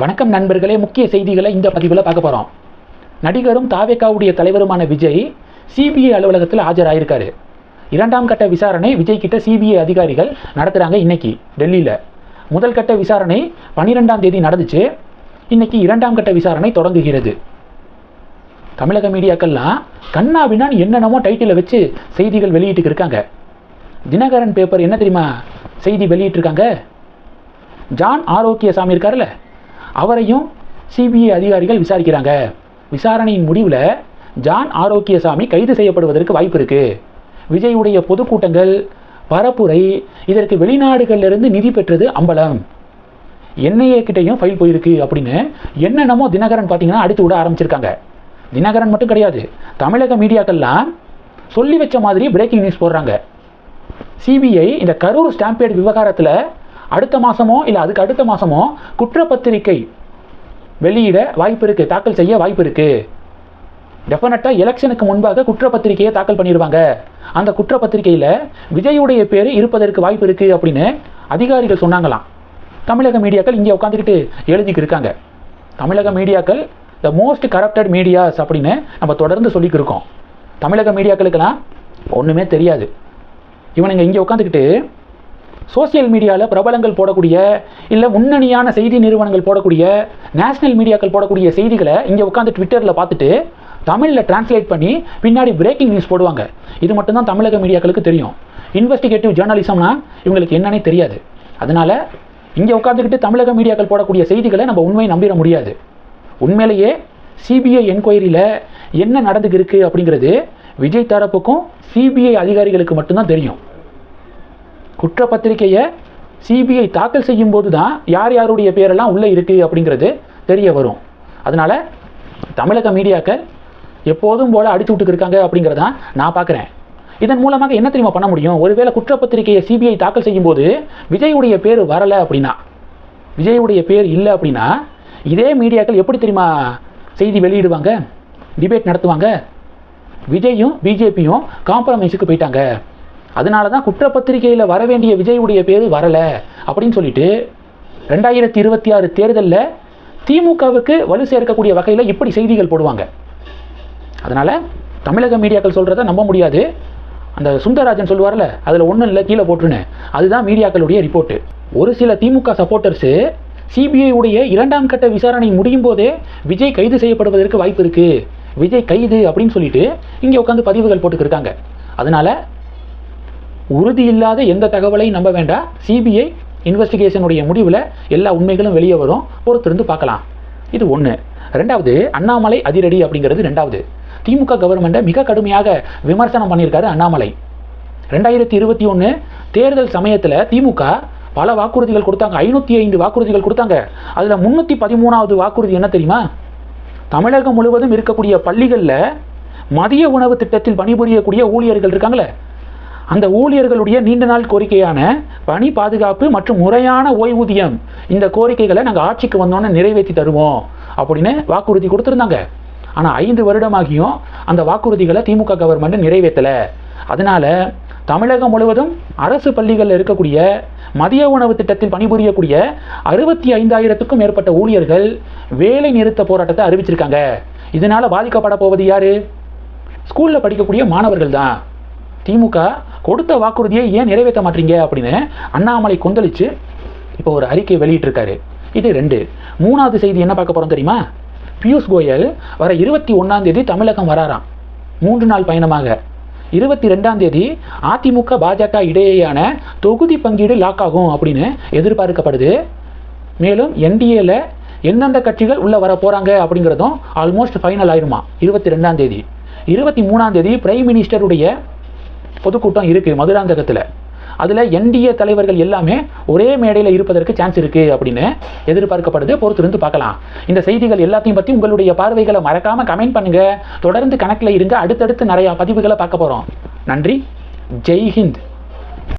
வணக்கம் நண்பர்களே முக்கிய செய்திகளை இந்த பதிவில் பார்க்க போகிறோம் நடிகரும் தாவேக்காவுடைய தலைவருமான விஜய் சிபிஐ அலுவலகத்தில் ஆஜராயிருக்காரு. இரண்டாம் கட்ட விசாரணை விஜய் கிட்ட சிபிஐ அதிகாரிகள் நடத்துகிறாங்க இன்னைக்கு டெல்லியில். முதல் கட்ட விசாரணை பன்னிரெண்டாம் தேதி நடந்துச்சு. இன்னைக்கு இரண்டாம் கட்ட விசாரணை தொடங்குகிறது. தமிழக மீடியாக்கள்லாம் கண்ணா என்னென்னமோ டைட்டிலை வச்சு செய்திகள் வெளியிட்டு இருக்காங்க. தினகரன் பேப்பர் என்ன தெரியுமா செய்தி வெளியிட்டிருக்காங்க? ஜான் ஆரோக்கியசாமி இருக்கார்ல அவரையும் சிபிஐ அதிகாரிகள் விசாரிக்கிறாங்க. விசாரணையின் முடிவில் ஜான் ஆரோக்கியசாமி கைது செய்யப்படுவதற்கு வாய்ப்பு இருக்கு. விஜயுடைய பொதுக்கூட்டங்கள் பரப்புரை இதற்கு வெளிநாடுகளிலிருந்து நிதி பெற்றது அம்பலம். என்ஐஏ கிட்டையும் ஃபைல் போயிருக்கு அப்படின்னு என்னென்னமோ தினகரன் பார்த்தீங்கன்னா அடுத்து விட ஆரம்பிச்சிருக்காங்க. தினகரன் மட்டும் கிடையாது தமிழக மீடியாக்கள்லாம் சொல்லி வச்ச மாதிரி பிரேக்கிங் நியூஸ் போடுறாங்க. சிபிஐ இந்த கரூர் ஸ்டாம்பேட் விவகாரத்தில் அடுத்த மாதமோ இல்லை அதுக்கு அடுத்த மாதமோ குற்றப்பத்திரிக்கை வெளியிட வாய்ப்பு இருக்குது தாக்கல் செய்ய வாய்ப்பு இருக்குது டெஃபினட்டாக எலெக்ஷனுக்கு முன்பாக குற்றப்பத்திரிகையை தாக்கல் பண்ணிடுவாங்க. அந்த குற்றப்பத்திரிகையில் விஜயுடைய பேர் இருப்பதற்கு வாய்ப்பு இருக்குது அப்படின்னு அதிகாரிகள் சொன்னாங்களாம். தமிழக மீடியாக்கள் இங்கே உட்காந்துக்கிட்டு எழுதிக்கு இருக்காங்க. தமிழக மீடியாக்கள் த மோஸ்ட் கரப்டட் மீடியாஸ் அப்படின்னு நம்ம தொடர்ந்து சொல்லிக்கிருக்கோம் தமிழக மீடியாக்களுக்கெல்லாம் ஒன்றுமே தெரியாது. இவனுங்க இங்கே உட்காந்துக்கிட்டு சோசியல் மீடியாவில் பிரபலங்கள் போடக்கூடிய இல்லை முன்னணியான செய்தி நிறுவனங்கள் போடக்கூடிய நேஷனல் மீடியாக்கள் போடக்கூடிய செய்திகளை இங்கே உட்காந்து ட்விட்டரில் பார்த்துட்டு தமிழில் டிரான்ஸ்லேட் பண்ணி பின்னாடி பிரேக்கிங் நியூஸ் போடுவாங்க. இது மட்டும்தான் தமிழக மீடியாக்களுக்கு தெரியும். இன்வெஸ்டிகேட்டிவ் ஜேர்னலிசம்னா இவங்களுக்கு என்னன்னே தெரியாது. அதனால் இங்கே உட்காந்துக்கிட்டு தமிழக மீடியாக்கள் போடக்கூடிய செய்திகளை நம்ம உண்மையை நம்பிட முடியாது. உண்மையிலேயே சிபிஐ என்கொயரியில் என்ன நடந்துக்கிருக்கு அப்படிங்கிறது விஜய் தரப்புக்கும் சிபிஐ அதிகாரிகளுக்கு மட்டும்தான் தெரியும். குற்றப்பத்திரிகையை சிபிஐ தாக்கல் செய்யும் போது தான் யார் யாருடைய பேரெல்லாம் உள்ளே இருக்குது அப்படிங்கிறது தெரிய வரும். அதனால் தமிழக மீடியாக்கள் எப்போதும் போல் அடிச்சு விட்டுக்கு இருக்காங்க அப்படிங்கிறத நான் பார்க்குறேன். இதன் மூலமாக என்ன தெரியுமா பண்ண முடியும்? ஒருவேளை குற்றப்பத்திரிகையை சிபிஐ தாக்கல் செய்யும்போது விஜயுடைய பேர் வரலை அப்படின்னா விஜயுடைய பேர் இல்லை அப்படின்னா இதே மீடியாக்கள் எப்படி தெரியுமா செய்தி வெளியிடுவாங்க? டிபேட் நடத்துவாங்க? விஜயும் பிஜேபியும் காம்ப்ரமைஸுக்கு போயிட்டாங்க. அதனால தான் குற்றப்பத்திரிகையில் வர வேண்டிய விஜயுடைய பேர் வரலை அப்படின்னு சொல்லிட்டு ரெண்டாயிரத்தி இருபத்தி ஆறு தேர்தலில் திமுகவுக்கு வலு சேர்க்கக்கூடிய வகையில் இப்படி செய்திகள் போடுவாங்க. அதனால் தமிழக மீடியாக்கள் சொல்கிறத நம்ப முடியாது. அந்த சுந்தரராஜன் சொல்லுவார்ல அதில் ஒன்றும் இல்லை கீழே போட்டுருன்னு. அதுதான் மீடியாக்களுடைய ரிப்போர்ட்டு. ஒரு சில திமுக சப்போர்ட்டர்ஸு சிபிஐ உடைய இரண்டாம் கட்ட விசாரணை முடியும் போதே விஜய் கைது செய்யப்படுவதற்கு வாய்ப்பு இருக்குது விஜய் கைது அப்படின்னு சொல்லிட்டு இங்கே உட்காந்து பதிவுகள் போட்டுக்கிருக்காங்க அதனால் உறுதி இல்லாத எந்த தகவலையும் நம்ப வேண்டாம். சிபிஐ இன்வெஸ்டிகேஷனுடைய முடிவில் எல்லா உண்மைகளும் வெளியே வரும். பொறுத்திருந்து பார்க்கலாம். இது ஒன்று ரெண்டாவது அண்ணாமலை அதிரடி அப்படிங்கிறது ரெண்டாவது. திமுக கவர்மெண்ட்டை மிக கடுமையாக விமர்சனம் பண்ணியிருக்காரு அண்ணாமலை. ரெண்டாயிரத்தி இருபத்தி ஒன்று தேர்தல் சமயத்தில் திமுக பல வாக்குறுதிகள் கொடுத்தாங்க. ஐநூற்றி ஐந்து வாக்குறுதிகள் கொடுத்தாங்க. அதில் முந்நூற்றி பதிமூணாவது வாக்குறுதி என்ன தெரியுமா? தமிழகம் முழுவதும் இருக்கக்கூடிய பள்ளிகளில் மதிய உணவு திட்டத்தில் பணிபுரியக்கூடிய ஊழியர்கள் இருக்காங்களே. அந்த ஊழியர்களுடைய நீண்ட நாள் கோரிக்கையான பணி பாதுகாப்பு மற்றும் முறையான ஓய்வூதியம் இந்த கோரிக்கைகளை நாங்கள் ஆட்சிக்கு வந்தோன்னே நிறைவேற்றி தருவோம் அப்படின்னு வாக்குறுதி கொடுத்துருந்தாங்க. ஆனால் ஐந்து வருடமாகியும் அந்த வாக்குறுதிகளை திமுக கவர்மெண்ட் நிறைவேற்றலை. அதனால் தமிழகம் முழுவதும் அரசு பள்ளிகளில் இருக்கக்கூடிய மதிய உணவு திட்டத்தில் பணிபுரியக்கூடிய அறுபத்தி ஐந்தாயிரத்துக்கும் மேற்பட்ட ஊழியர்கள் வேலை நிறுத்த போராட்டத்தை அறிவிச்சிருக்காங்க. இதனால் பாதிக்கப்பட போவது யாரு? ஸ்கூலில் படிக்கக்கூடிய மாணவர்கள் தான். திமுக கொடுத்த வாக்குறுதியை ஏன் நிறைவேற்ற மாட்டீங்க அப்படின்னு அண்ணாமலை கொந்தளிச்சு இப்போ ஒரு அறிக்கை வெளியிட்டிருக்காரு. இது ரெண்டு. மூணாவது செய்தி என்ன பார்க்க போகிறோம் தெரியுமா? பியூஷ் கோயல் வர இருபத்தி ஒன்றாம் தேதி தமிழகம் வராராம். மூன்று நாள் பயணமாக. இருபத்தி ரெண்டாம் தேதி அதிமுக பாஜக இடையேயான தொகுதி பங்கீடு லாக் ஆகும் அப்படின்னு எதிர்பார்க்கப்படுது. மேலும் என்டிஏல எந்தெந்த கட்சிகள் உள்ளே வர போகிறாங்க அப்படிங்கிறதும் ஆல்மோஸ்ட் ஃபைனல் ஆயிருமா? இருபத்தி ரெண்டாம் தேதி. இருபத்தி மூணாம் தேதி பிரைம் மினிஸ்டருடைய பொதுக்கூட்டம் இருக்குது மதுராந்தகத்தில் அதில் என்டிஏ தலைவர்கள் எல்லாமே ஒரே மேடையில் இருப்பதற்கு சான்ஸ் இருக்குது அப்படின்னு எதிர்பார்க்கப்படுது. பொறுத்திருந்து பார்க்கலாம். இந்த செய்திகள் எல்லாத்தையும் பற்றி உங்களுடைய பார்வைகளை மறக்காமல் கமெண்ட் பண்ணுங்கள் தொடர்ந்து கணக்கில் இருங்க. அடுத்தடுத்து நிறையா பதிவுகளை பார்க்க போகிறோம் நன்றி. ஜெய்ஹிந்த்